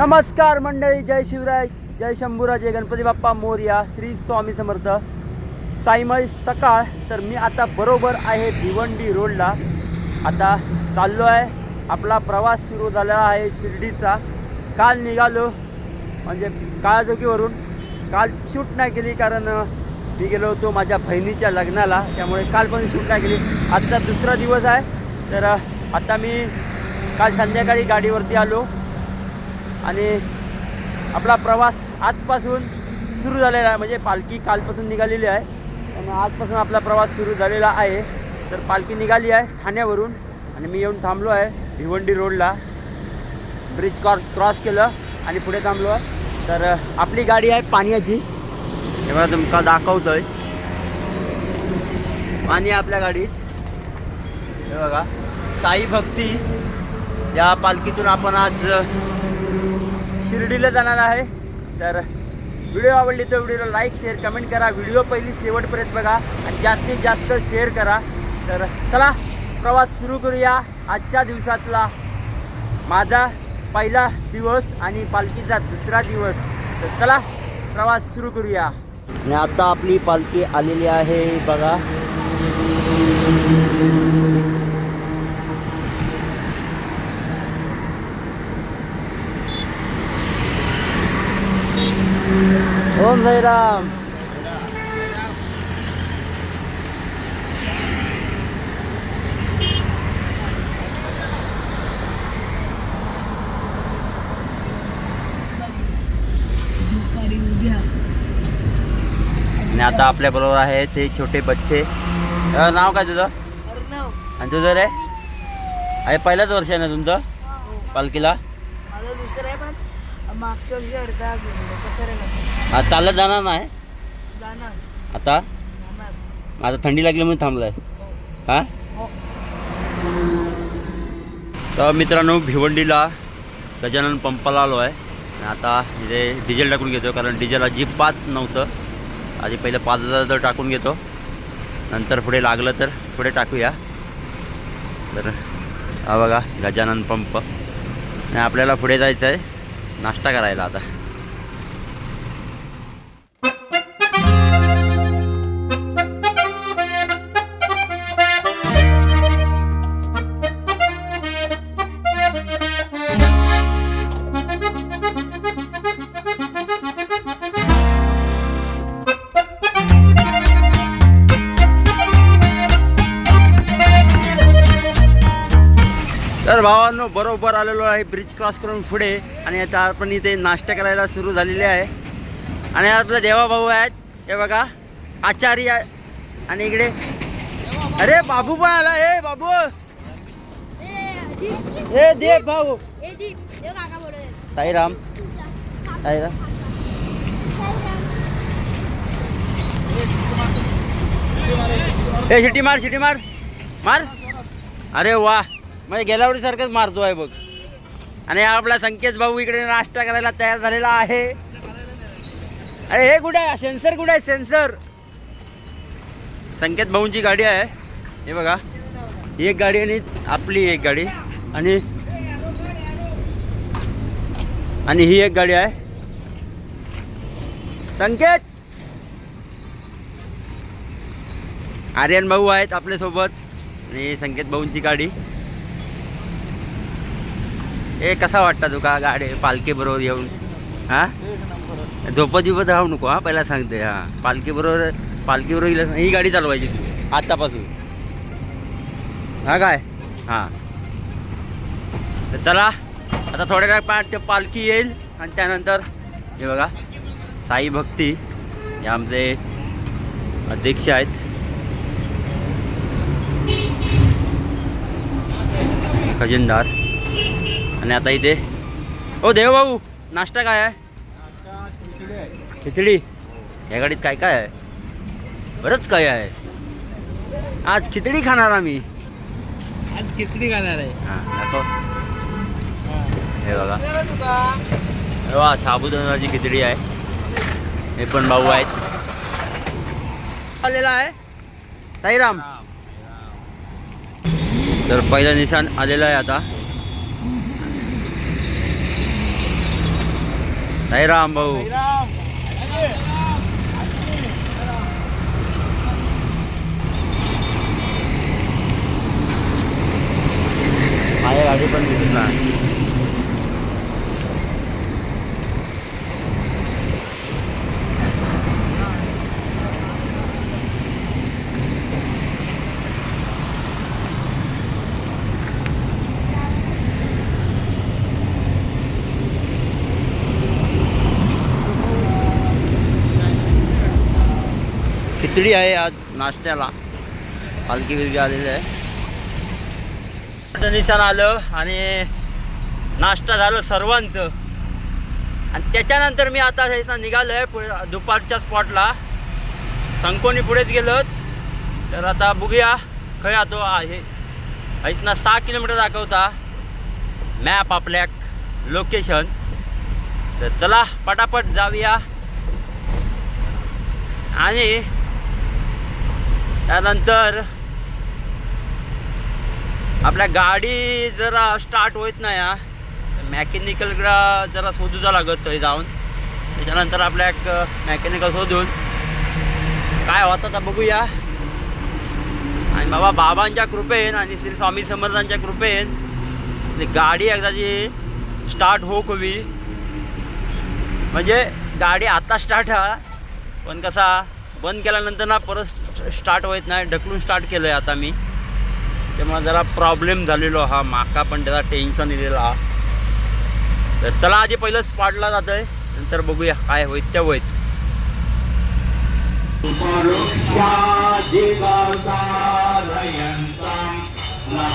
नमस्कार मंडळी जय शिवराय जय शंभूराजे गणपती बाप्पा मोर्या श्री स्वामी समर्थ. साईमाई सकाळ तर मी आता बरोबर आहे भिवंडी रोडला. आता चाललो आहे आपला प्रवास सुरू झालेला आहे शिर्डीचा. काल निघालो म्हणजे काळाजोगीवरून. काल शूट नाही केली कारण मी गेलो होतो माझ्या बहिणीच्या लग्नाला त्यामुळे काल पण शूट नाही केली. आजचा दुसरा दिवस आहे तर आता मी काल संध्याकाळी गाडीवरती आलो. आणि आपला प्रवास आजपासून सुरू झालेला आहे. म्हणजे पालखी कालपासून निघालेली आहे. आणि आजपासून आपला प्रवास सुरू झालेला आहे. तर पालखी निघाली आहे ठाण्यावरून आणि मी येऊन थांबलो आहे भिवंडी रोडला. ब्रिज क्रॉस क्रॉस केलं आणि पुढे थांबलो आहे. तर आपली गाडी आहे पाण्याची. हे तुमका तुमका आहे पाणी आहे आपल्या गाडीत. हे बघा. साई भक्ती या पालखीतून आपण आज शिर्डीला जाणार आहे. तर व्हिडिओ आवडली तर व्हिडिओला लाईक शेअर कमेंट करा. व्हिडिओ पहिली शेवटपर्यंत बघा आणि जास्तीत जास्त शेअर करा. तर चला प्रवास सुरू करूया. आजच्या दिवसातला माझा पहिला दिवस आणि पालखीचा दुसरा दिवस. तर चला प्रवास सुरू करूया. आणि आता आपली पालखी आलेली आहे बघा. ओम साईराम आणि आता आपल्या बरोबर आहे ते छोटे बच्चे. अ, नाव काय तुझं? अर्णव. आणि तुझं रे? अरे पहिलाच वर्ष आहे ना तुमचं? पालखीला? माझं दुसरं आहे पण मागच्या वर्षी अर्धा कसं रे आज चालत जाणार नाही? जाणार. आता? आता थंडी लागली म्हणून थांबलाय. हा? हो. तर मित्रांनो भिवंडीला गजानन पंपाला आलो आहे. आणि आता इथे डिझेल टाकून घेतो कारण डिझेल अजिबात नव्हतं. आधी पहिलं पाच हजार तर टाकून घेतो. नंतर पुढे लागलं तर पुढे टाकूया. तर हा बघा गजानन पंप. आणि आपल्याला पुढे जायचं आहे नाश्ता करायला आता. तर भावांनो बरोबर आलेलो आहे ब्रिज क्रॉस करून पुढे. आणि आता आपण इथे नाश्ता करायला सुरू झालेले आहे. आणि आपले देवाभाऊ आहेत. हे बघा आचार्य आहे. आणि इकडे अरे बाबू पण आला. ए बाबू. ए दे भाऊ. साईराम. साईराम. ए शिटी मार शिटी मार. मार. अरे वा. म्हणजे गेल्या वेळी सारखंच मारतो आहे बघ. आणि आपला संकेत भाऊ इकडे नाश्ता करायला तयार झालेला आहे. अरे हे कुठे आहे? सेन्सर कुठे आहे? सेन्सर. संकेत भाऊंची गाडी आहे. हे बघा. ही एक गाडी आणि आपली एक गाडी. आणि आणि ही एक गाडी आहे. संकेत. आर्यन भाऊ आहेत आपल्यासोबत. आणि संकेत भाऊंची गाडी. ए कसा वाटता तुका गाडी पालखीबरोबर येऊन? हा? झोपत बिपत राहू नको हा पहिला सांगते हा. पालखीबरोबर पालखीबरोबर पालखी गेलं ही गाडी चालवायची तू आत्तापासून. हा काय? हां. तर चला आता थोड्या वेळा पाठ ते पालखी येईल आणि त्यानंतर हे बघा साई भक्ती हे आमचे अध्यक्ष आहेत. खजिनदार. आणि आता इथे ओ देव भाऊ नाश्ता काय आहे? खिचडी. या गाडीत काय काय आहे? बरंच काय आहे. आज खिचडी खाणार आम्ही. आज खिचडी खाणार आहे. हां दाखव. हे. बघा. हे बघा साबुदाण्याची खिचडी आहे. हे पण भाऊ आहेत. आलेला आहे. साईराम. तर पहिला निशाण आलेला आहे आता. साईराम भाऊ माझ्या गाडी पण दिसत नाही खिचडी आहे आज नाश्त्याला. पालखी बिलकी आलेली आहे. निशाण आलं आणि नाश्ता झालं सर्वांचं. आणि त्याच्यानंतर मी आता ह्याचा निघालो आहे पुढे दुपारच्या स्पॉटला संकोनी पुढेच गेलो तर आता बघूया खय आतो आहे. इथनं सहा किलोमीटर दाखवता. मॅप आपल्या लोकेशन तर चला पटापट जाऊया. आणि त्यानंतर आपल्या गाडी जरा स्टार्ट होत नाही हा. मॅकॅनिकल जरा शोधू जा लागत थंय जाऊन. त्याच्यानंतर आपल्या मॅकॅनिकल शोधून काय होतं आता बघूया. आणि बाबा बाबांच्या कृपेन आणि श्री स्वामी समर्थांच्या कृपेन गाडी गाडी एकदाची स्टार्ट होक हवी म्हणजे गाडी आता स्टार्ट हा. पण कसा बंद केल्यानंतर ना परत स्टार्ट होत नाही ढकलून स्टार्ट केलं आहे आता मी. त्यामुळे जरा प्रॉब्लेम झालेलो हा माका पण त्याला टेन्शन दिलेला. हा तर चला आधी पहिलं स्पॉटला जातं आहे नंतर बघूया काय होईत त्या होईत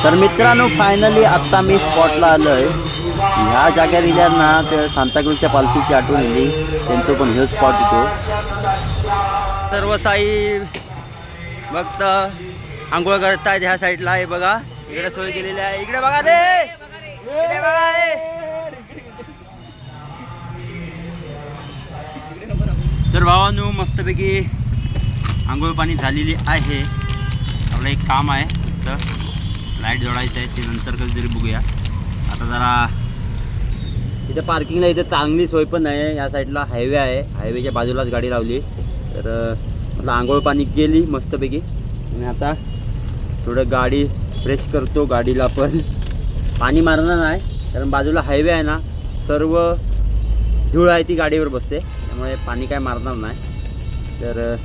तर मित्रांनो फायनली आत्ता मी स्पॉटला आलो आहे ह्या जाग्यार गेल्या ना ते सांताक्रूजच्या पालखीची आठवण येली त्यांचं पण हे स्पॉट होतो सर्व साई फक्त आंघोळ करतायत ह्या साईडला. आहे बघा इकडे सोय केलेली आहे. इकडे बघा ते. इकडे बघा तर भावांनो मस्तपैकी आंघोळ पाणी झालेली आहे. आपलं एक काम आहे फक्त लाइट जोडायचं आहे. ते नंतर कधीतरी बघूया. आता जरा इथे पार्किंगला इथे चांगली सोय पण नाही आहे. या साईडला हायवे आहे. हायवेच्या बाजूलाच गाडी लावली. तर आता आंघोळ पाणी केली मस्तपैकी. आणि आता थोडं गाडी फ्रेश करतो. गाडीला पण पाणी मारणार नाही कारण बाजूला हायवे आहे ना सर्व धूळ आहे ती गाडीवर बसते. त्यामुळे पाणी काय मारणार नाही. तर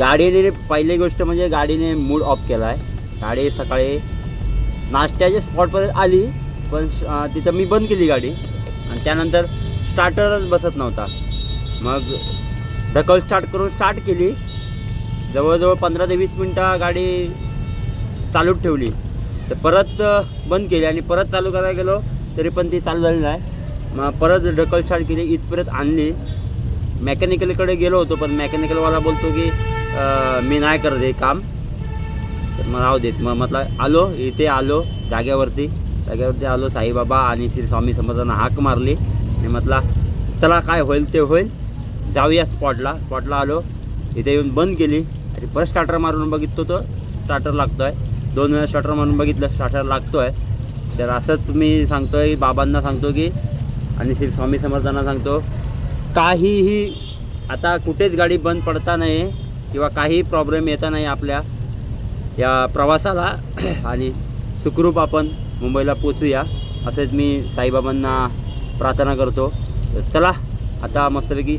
गाडीने पहिली गोष्ट म्हणजे गाडीने मूड ऑफ केला आहे गाडी सकाळी नाश्त्याच्या स्पॉटपर्यंत आली पण तिथं मी बंद केली गाडी. आणि त्यानंतर स्टार्टरच बसत नव्हता. मग ढकल स्टार्ट करून स्टार्ट केली. जवळजवळ पंधरा ते वीस मिनटं गाडी चालूच ठेवली. तर परत बंद केली आणि परत चालू करायला गेलो तरी पण ती चालू झाली नाही. मग परत ढकल स्टार्ट केली इथपर्यंत आणली. मेकॅनिकलकडे गेलो होतो पण मेकॅनिकलवाला बोलतो की मी नाही करत हे काम. तर मग राहू देत. मग म्हटलं आलो इथे आलो जाग्यावरती जाग्यावरती आलो साईबाबा आणि श्री स्वामी समर्थांना हाक मारली. आणि म्हटला चला काय होईल ते होईल. जाऊया स्पॉटला स्पॉटला आलो. इथे येऊन बंद केली. आणि परत स्टार्टर मारून बघितलो तो स्टार्टर लागतो आहे दोन वेळा स्टार्टर मारून बघितलं. स्टार्टर लागतो आहे तर असंच मी सांगतो आहे बाबांना सांगतो की आणि श्री स्वामी समर्थांना सांगतो काहीही आता कुठेच गाडी बंद पडता नाही किंवा काही प्रॉब्लेम येता नाही आपल्या या प्रवासाला. आणि सुखरूप आपण मुंबईला पोचूया असेच मी साईबाबांना प्रार्थना करतो. तर चला आता मस्तपैकी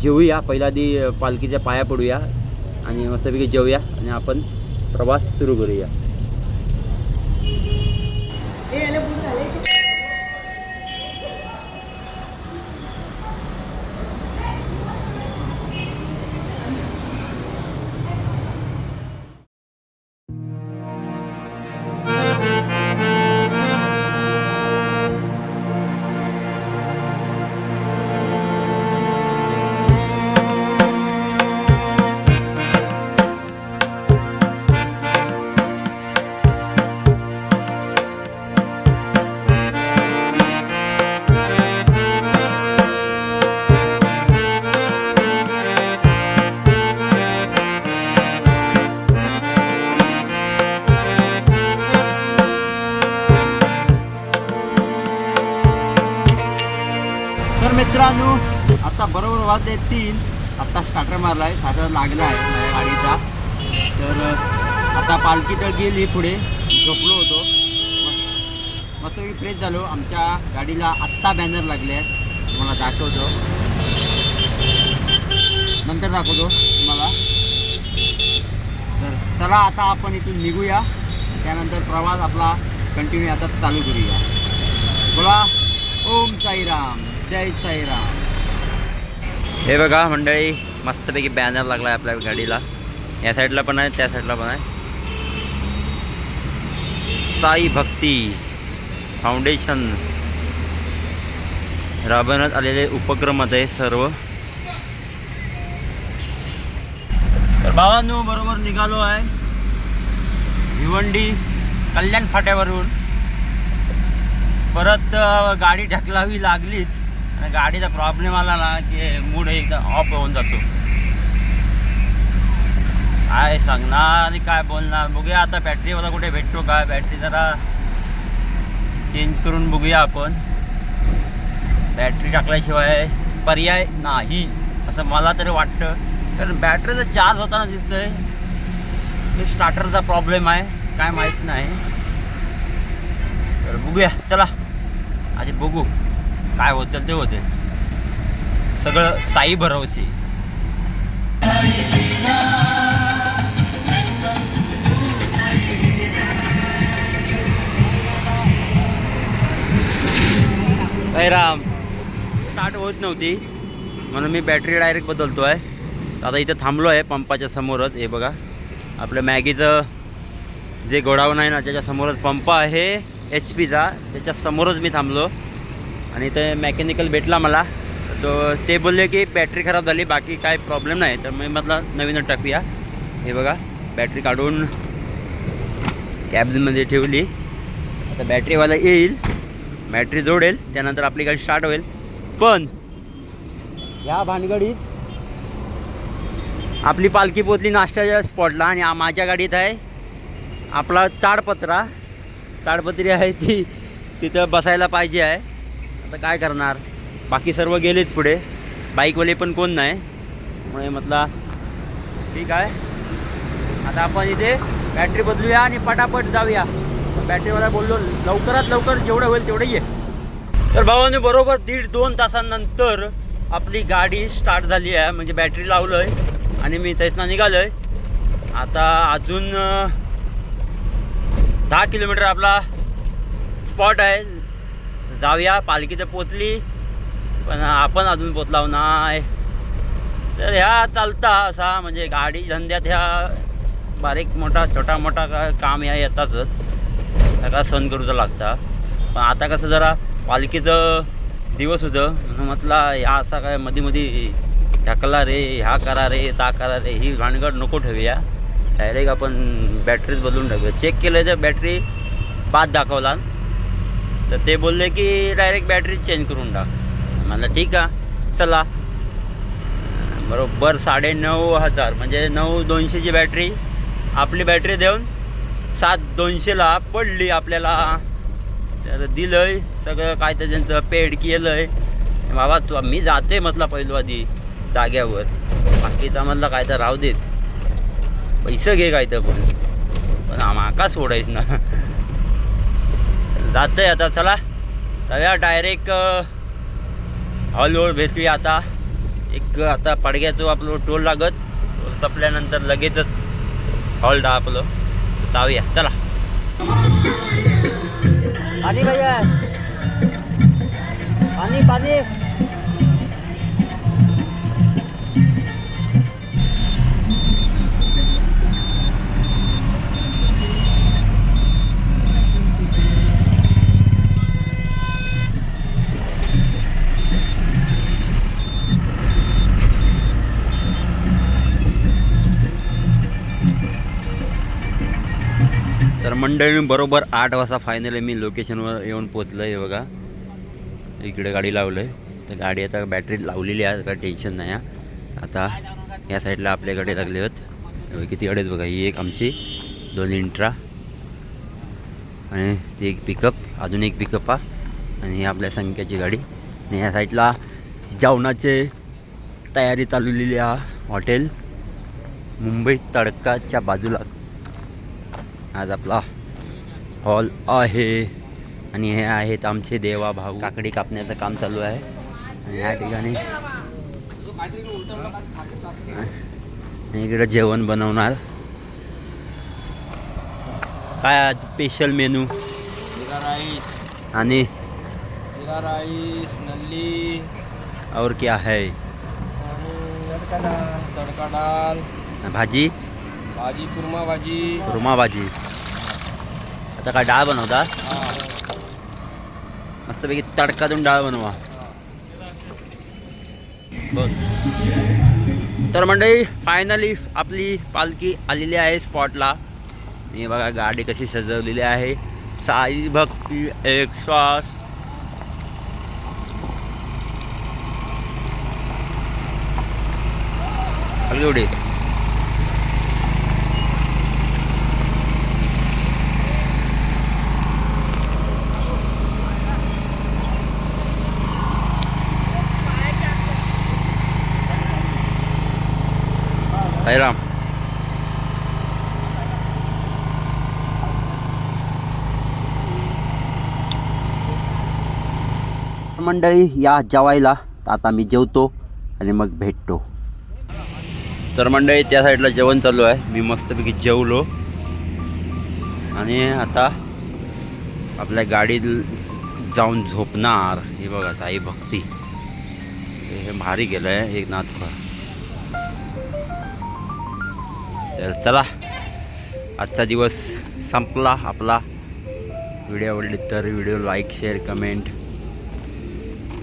जेवूया पहिला आधी पालखीच्या पाया पडूया आणि मस्तपैकी जेवूया आणि आपण प्रवास सुरू करूया. ते तीन. आता स्टार्टर मारला आहे स्टार्टर लागला आहे माझ्या गाडीचा. तर आता पालखी तर गेली पुढे. झोपलो होतो. मस्त- मस्त मी फ्रेश झालो. आमच्या गाडीला आत्ता बॅनर लागले आहेत. तुम्हाला दाखवतो. नंतर दाखवतो तुम्हाला. तर चला आता आपण इथून निघूया. त्यानंतर प्रवास आपला कंटिन्यू आता चालू करूया. बोला. ओम साईराम. जय साईराम. हे बघा मंडळी मस्तपैकी बॅनर लागला आहे आपल्या गाडीला. या साईडला पण आहे त्या साईडला पण आहे. साई भक्ती फाउंडेशन राबवण्यात आलेले उपक्रम आहे सर्व. तर भावांनो बरोबर निघालो आहे. भिवंडी कल्याण फाट्यावरून. परत गाडी ढकलावी लागलीच. आणि गाडीचा प्रॉब्लेम आला ना की मूड एकदम ऑफ होऊन जातो. काय सांगणार आणि काय बोलणार? बघूया आता बॅटरीवाला कुठे भेटतो काय बॅटरी जरा चेंज करून बघूया आपण. बॅटरी टाकल्याशिवाय पर्याय नाही असं मला तरी वाटतं. कारण बॅटरीचं चार्ज होताना दिसतंय ते स्टार्टरचा प्रॉब्लेम आहे काय माहीत नाही. तर बघूया चला. आधी बघू. काय होतं ते होते. सगळं साई भरवशी. राम. स्टार्ट होत नव्हती. म्हणून मी बॅटरी डायरेक्ट बदलतो आहे आता इथं थांबलो आहे पंपाच्या समोरच. हे बघा. आपलं मॅगीचं जे गोडाऊन आहे ना त्याच्यासमोरच पंप आहे. एच पीचा त्याच्यासमोरच मी थांबलो. आणि ते मेकॅनिकल भेटला मला. तो ते बोलले की बॅटरी खराब झाली बाकी काय प्रॉब्लेम नाही. तर मी म्हटलं नवीनच टाकूया. हे बघा बॅटरी काढून कॅबमध्ये ठेवली. आता बॅटरीवाला येईल. बॅटरी जोडेल त्यानंतर आपली गाडी स्टार्ट होईल. पण ह्या भानगडीत आपली पालखी पोचली नाश्त्याच्या स्पॉटला आणि माझ्या गाडीत आहे आपला ताडपत्रा. ताडपत्री आहे ती तिथं बसायला पाहिजे आहे. आता काय करणार? बाकी सर्व गेलेत पुढे. बाईकवाले पण कोण नाही. त्यामुळे म्हटला ठीक आहे. आता आपण इथे बॅटरी बदलूया आणि पटापट जाऊया. बॅटरीवाला बोललो लवकरात लवकर जेवढं होईल तेवढं ये. तर भावाने बरोबर दीड दोन तासानंतर आपली गाडी स्टार्ट झाली आहे. म्हणजे बॅटरी लावलं आहे आणि मी त्यासनं निघालो आहे आता अजून दहा किलोमीटर आपला स्पॉट आहे. जाऊया पालखी तर पोचली पण आपण अजून पोचलाव नाही. तर ह्या चालता असा म्हणजे गाडी धंद्यात ह्या बारीक मोठा छोटा मोठा काम ह्या येतातच. सगळा सण करूचा लागता. पण आता कसं जरा पालखीचं दिवस होतं. म्हणून म्हटला ह्या असा काय मध्ये मध्ये ढकला रे ह्या करा रे ता करा रे ही भानगड नको ठेवूया. डायरेक्ट आपण बॅटरीच बदलून ठेवूया. चेक केलं तर बॅटरी बाद दाखवला. तर ते बोलले की डायरेक्ट बॅटरी चेंज करून टाक. म्हणलं ठीक आहे चला. बरोबर साडे नऊ हजार म्हणजे नऊ दोनशेची बॅटरी आपली बॅटरी देऊन सात दोनशेला पडली आपल्याला. तर दिलं आहे सगळं काय तर त्यांचं पेड केलं आहे बाबा तू मी जाते म्हटलं पहिलो आधी जाग्यावर बाकीचा म्हटलं काय तर राहू देत. पैसे घे काय तर पण पण माका सोडायच ना. जातं आहे आता चला. चला डायरेक्ट हॉलवर भेटूया आता. एक आता पडग्याचं आपलं टोल लागत. टोल संपल्यानंतर लगेचच हॉल डा आपलं जाऊया. चला. पाणी भैया. पाणी पाणी. तर मंडळी बरोबर आठ वाजता फायनली मी लोकेशनवर येऊन पोचलो आहे बघा. इकडे गाडी लावलं आहे तर गाडी आता बॅटरी लावलेली आहे काय टेन्शन नाही आहे. आता या साईडला आपल्याकडे गाडी लागले आहेत किती गाडी आहेत बघा. ही एक आमची दोन इंट्रा आणि ती एक पिकअप अजून एक पिकअप आहे आणि ही आपल्या संख्याची गाडी. आणि या साईडला जेवणाचे तयारी चालवलेली आहे हॉटेल मुंबई तडकाच्या बाजूला. आज आपला हॉल आहे. आणि हे आहेत आमचे देवा भाऊ. काकडी कापण्याचं काम चालू आहे. आणि या ठिकाणी इकडं जेवण बनवणार. काय आज स्पेशल मेनू राईस. आणि? राईस नल्ली. और क्या है? तडका डाल भाजी भाजी? कुर्मा भाजी रुमा भाजी आता काय डाळ बनवता? मस्तपैकी तडका देऊन डाळ बनवा. तर मंडळी फायनली आपली पालखी आलेली आहे स्पॉटला हे बघा गाडी कशी सजवलेली आहे. साई भक्ती एक श्वास एवढी राम मंडळी या जेवायला तर आता मी जेवतो आणि मग भेटतो. तर मंडळी त्या साईडला जेवण चालू आहे. मी मस्तपैकी जेवलो. आणि आता आपल्या गाडीत जाऊन झोपणार. हे बघा साई भक्ती. हे भारी गेलं आहे एक नाथ तर चला आजचा दिवस संपला आपला. व्हिडिओ आवडली तर व्हिडिओ लाईक शेअर कमेंट.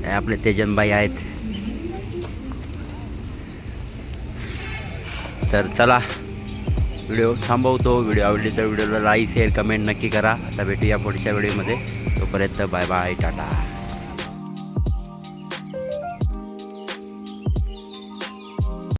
आपले तेजनबाई आहेत. तर चला व्हिडिओ थांबवतो. व्हिडिओ आवडली तर व्हिडिओला लाईक शेअर कमेंट नक्की करा. आता भेटूया पुढच्या व्हिडिओमध्ये. तोपर्यंत बाय बाय टाटा.